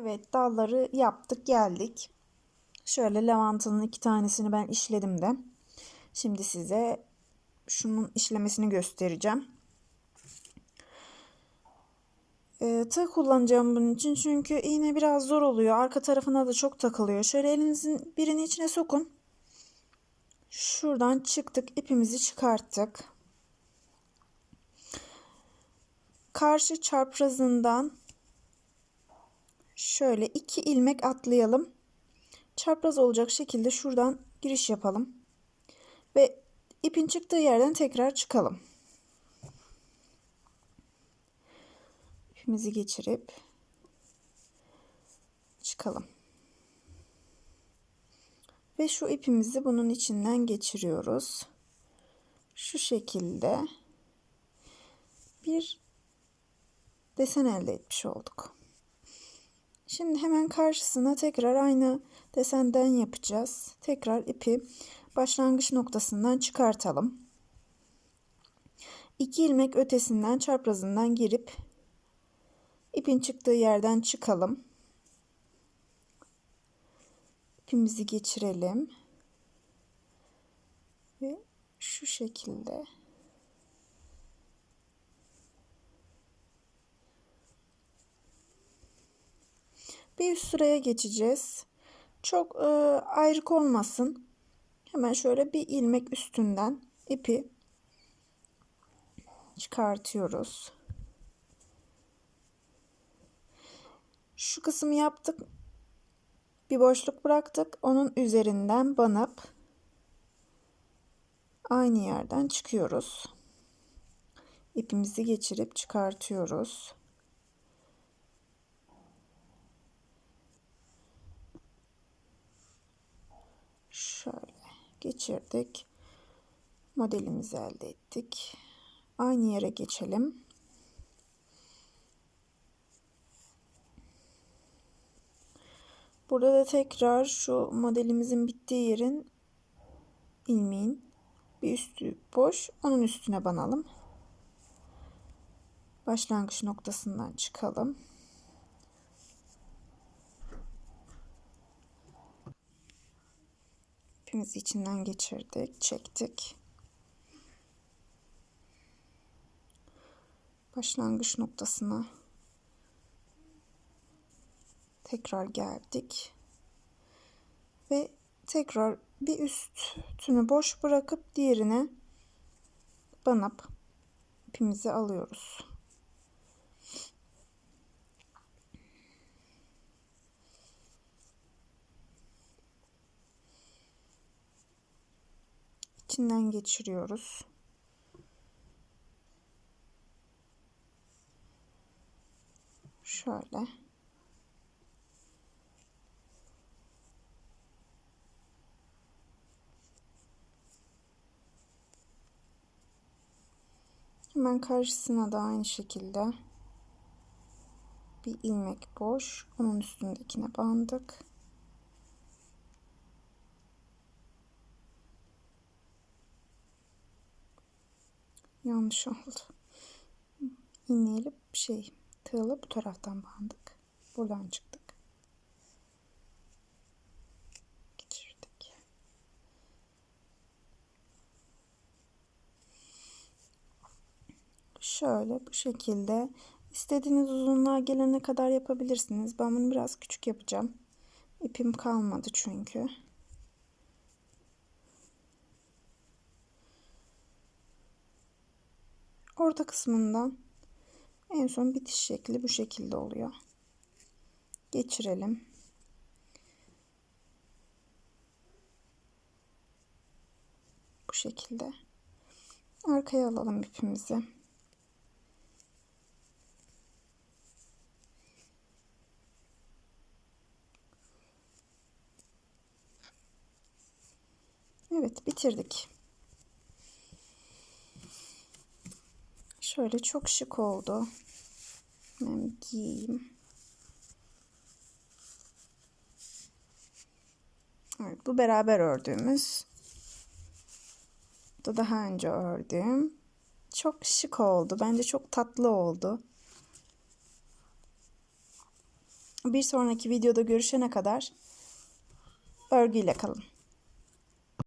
Evet dalları yaptık geldik. Şöyle lavantanın iki tanesini ben işledim de. Şimdi size şunun işlemesini göstereceğim. Ee, tığ kullanacağım bunun için çünkü iğne biraz zor oluyor. Arka tarafına da çok takılıyor. Şöyle elinizin birini içine sokun. Şuradan çıktık ipimizi çıkarttık. Karşı çaprazından şöyle iki ilmek atlayalım. Çapraz olacak şekilde şuradan giriş yapalım. Ve ipin çıktığı yerden tekrar çıkalım. İpimizi geçirip çıkalım. Ve şu ipimizi bunun içinden geçiriyoruz. Şu şekilde bir desen elde etmiş olduk. Şimdi hemen karşısına tekrar aynı desenden yapacağız. Tekrar ipi başlangıç noktasından çıkartalım. İki ilmek ötesinden çaprazından girip ipin çıktığı yerden çıkalım. İpimizi geçirelim. Ve şu şekilde bir üst sıraya geçeceğiz. Çok e, ayrık olmasın. Hemen şöyle bir ilmek üstünden ipi çıkartıyoruz. Şu kısmı yaptık. Bir boşluk bıraktık. Onun üzerinden banıp aynı yerden çıkıyoruz. İpimizi geçirip çıkartıyoruz. Şöyle geçirdik. Modelimizi elde ettik. Aynı yere geçelim. Burada da tekrar şu modelimizin bittiği yerin ilmeğin bir üstü boş. Onun üstüne banalım. Başlangıç noktasından çıkalım. İpimizi içinden geçirdik, çektik. Başlangıç noktasına tekrar geldik. Ve tekrar bir üstünü boş bırakıp diğerine banıp ipimizi alıyoruz. İçinden geçiriyoruz. Şöyle. Hemen karşısına da aynı şekilde bir ilmek boş. Onun üstündekine bandık. Yanlış oldu. İğneyle şey tığla bu taraftan bandık. Buradan çıktık. Geçirdik. Şöyle bu şekilde istediğiniz uzunluğa gelene kadar yapabilirsiniz. Ben bunu biraz küçük yapacağım. İpim kalmadı çünkü. Orta kısmından en son bitiş şekli bu şekilde oluyor. Geçirelim. Bu şekilde. Arkaya alalım ipimizi. Evet bitirdik. Şöyle çok şık oldu. Hemen giyeyim. Evet, bu beraber ördüğümüz. Bu da daha önce ördüğüm. Çok şık oldu. Bence çok tatlı oldu. Bir sonraki videoda görüşene kadar örgüyle kalın.